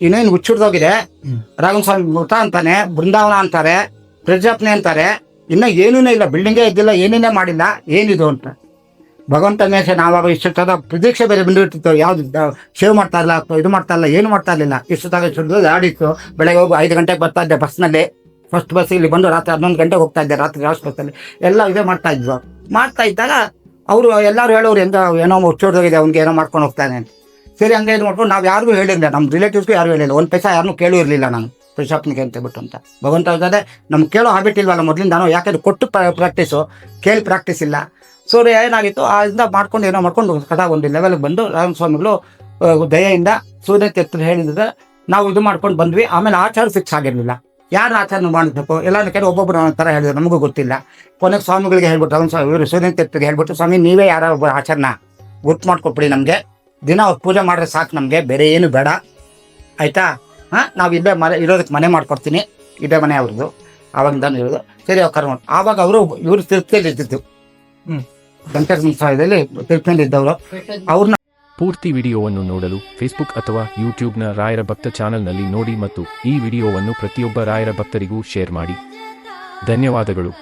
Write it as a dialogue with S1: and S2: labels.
S1: ಇನ್ನೇನು ಹುಚ್ಚಿಡ್ದೋಗಿದೆ? ರಾಘವ ಸ್ವಾಮಿ ಮೃತ ಅಂತಾನೆ ಬೃಂದಾವನ ಅಂತಾರೆ ಪ್ರಜಾಪ್ನೆ ಅಂತಾರೆ. ಇನ್ನ ಏನೂ ಇಲ್ಲ ಬಿಲ್ಡಿಂಗೇ ಇದ್ದಿಲ್ಲ ಏನೇನೇ ಮಾಡಿಲ್ಲ ಏನಿದು ಅಂತ. ಭಗವಂತ ಮೇಷ ನಾವಾಗ ಇಷ್ಟೊತ್ತಾಗ ಪ್ರದೀಕ್ಷೆ ಬೇರೆ ಬಂದಿರ್ತಿತ್ತು ಯಾವ್ದು ಸೇವ್ ಮಾಡ್ತಾ ಇಲ್ಲ ಅಥವಾ ಇದು ಮಾಡ್ತಾ ಇಲ್ಲ ಏನು ಮಾಡ್ತಾ ಇರಲಿಲ್ಲ. ಇಷ್ಟೊತ್ತಾಗ ಇಷ್ಟು ಆಡಿತ್ತು ಬೆಳಗ್ಗೆ ಹೋಗಿ ಐದು ಗಂಟೆಗೆ ಬರ್ತಾ ಇದ್ದೆ ಬಸ್ನಲ್ಲಿ ಫಸ್ಟ್ ಬಸ್ ಇಲ್ಲಿ ಬಂದು ರಾತ್ರಿ ಹನ್ನೊಂದು ಗಂಟೆಗೆ ಹೋಗ್ತಾ ಇದ್ದೆ ರಾತ್ರಿ ಆಸ್ಪತ್ರೆಯಲ್ಲಿ ಎಲ್ಲ ಇದೇ ಮಾಡ್ತಾ ಇದ್ವು. ಮಾಡ್ತಾ ಇದ್ದಾಗ ಅವರು ಎಲ್ಲರೂ ಹೇಳೋರು ಎಂದ ಏನೋ ಹುಚ್ಚೋಡ್ದೋಗಿದೆ ಅವ್ನಿಗೆ ಏನೋ ಮಾಡ್ಕೊಂಡು ಹೋಗ್ತಾನೆ ಅಂತ. ಸರಿ, ಹಂಗೆ ಇದು ಮಾಡ್ಕೊಂಡು ನಾವು ಯಾರಿಗೂ ಹೇಳಿಲ್ಲ ನಮ್ಮ ರಿಲೇಟಿವ್ಸ್ಗೂ ಯಾರು ಹೇಳಿಲ್ಲ. ಒಂದು ಪೈಸಾ ಯಾರನ್ನೂ ಕೇಳೂ ಇರಲಿಲ್ಲ ನಾನು. ಪ್ರಶಾಪ್ನಿಗೆ ಅಂತ ಬಿಟ್ಟು ಅಂತ. ಭಗವಂತ ಅದೇ ನಮ್ಗೆ ಕೇಳೋ ಹ್ಯಾಬಿಟ್ ಇಲ್ವಲ್ಲ, ಮೊದಲಿಂದ ನಾನು ಯಾಕಂದ್ರೆ ಕೊಟ್ಟು ಪ್ರಾಕ್ಟೀಸು ಕೇಳಿ ಪ್ರಾಕ್ಟೀಸ್ ಇಲ್ಲ. ಸೊ ಏನಾಗಿತ್ತು ಅದರಿಂದ ಮಾಡ್ಕೊಂಡು ಏನೋ ಮಾಡ್ಕೊಂಡು ಕಥಾ ಒಂದು ಲೆವೆಲ್ಗೆ ಬಂದು ರಾಮ ಸ್ವಾಮಿಗಳು ದಯೆಯಿಂದ ಸೂರ್ಯ ತೆತ್ತರು ಹೇಳಿದ್ರೆ ನಾವು ಇದು ಮಾಡ್ಕೊಂಡು ಬಂದ್ವಿ. ಆಮೇಲೆ ಆಚಾರ ಫಿಕ್ಸ್ ಆಗಿರಲಿಲ್ಲ. ಯಾರು ಆಚಾರ ಮಾಡಬೇಕು ಎಲ್ಲ ಕಡೆ ಒಬ್ಬೊಬ್ಬರು ಥರ ಹೇಳಿದ್ರು. ನಮಗೂ ಗೊತ್ತಿಲ್ಲ. ಕೊನೆಗೆ ಸ್ವಾಮಿಗಳಿಗೆ ಹೇಳ್ಬಿಟ್ಟು, ರಾಮ ಸ್ವಾಮಿ, ಇವರು ಸೂರ್ಯ ತೆತ್ತರಿಗೆ ಹೇಳ್ಬಿಟ್ಟು, ಸ್ವಾಮಿ, ನೀವೇ ಯಾರೋ ಒಬ್ಬರು ಆಚಾರನ ಗುರ್ತು ಮಾಡ್ಕೊಬಿಡಿ ನಮಗೆ. ದಿನ ಅವ್ರು ಪೂಜೆ ಮಾಡಿದ್ರೆ ಸಾಕು ನಮಗೆ ಬೇರೆ ಏನು ಬೇಡ. ಆಯಿತಾ? ಹಾಂ ನಾವು ಇಲ್ಲೇ ಮನೆ ಇರೋದಕ್ಕೆ ಮನೆ ಮಾಡ್ಕೊಡ್ತೀನಿ. ಇದೇ ಮನೆ ಅವ್ರದ್ದು ಆವಾಗಿಂದ ಇರೋದು. ಸರಿ ಅವ್ರು ಕರ್ಕೊಂಡು ಆವಾಗ ಅವರು ಇವರು ತಿರುಪ್ತಿಯಲ್ಲಿ ಇದ್ದಿದ್ದು ಹ್ಞೂ ಸಂಸ್ಥಾನದಲ್ಲಿ ತಿರುಪ್ತಿಯಲ್ಲಿ ಇದ್ದವರು ಅವ್ರನ್ನ
S2: ಪೂರ್ತಿ ವಿಡಿಯೋವನ್ನು ನೋಡಲು ಫೇಸ್ಬುಕ್ ಅಥವಾ ಯೂಟ್ಯೂಬ್ನ ರಾಯರ ಭಕ್ತ ಚಾನೆಲ್ನಲ್ಲಿ ನೋಡಿ ಮತ್ತು ಈ ವಿಡಿಯೋವನ್ನು ಪ್ರತಿಯೊಬ್ಬ ರಾಯರ ಭಕ್ತರಿಗೂ ಶೇರ್ ಮಾಡಿ. ಧನ್ಯವಾದಗಳು.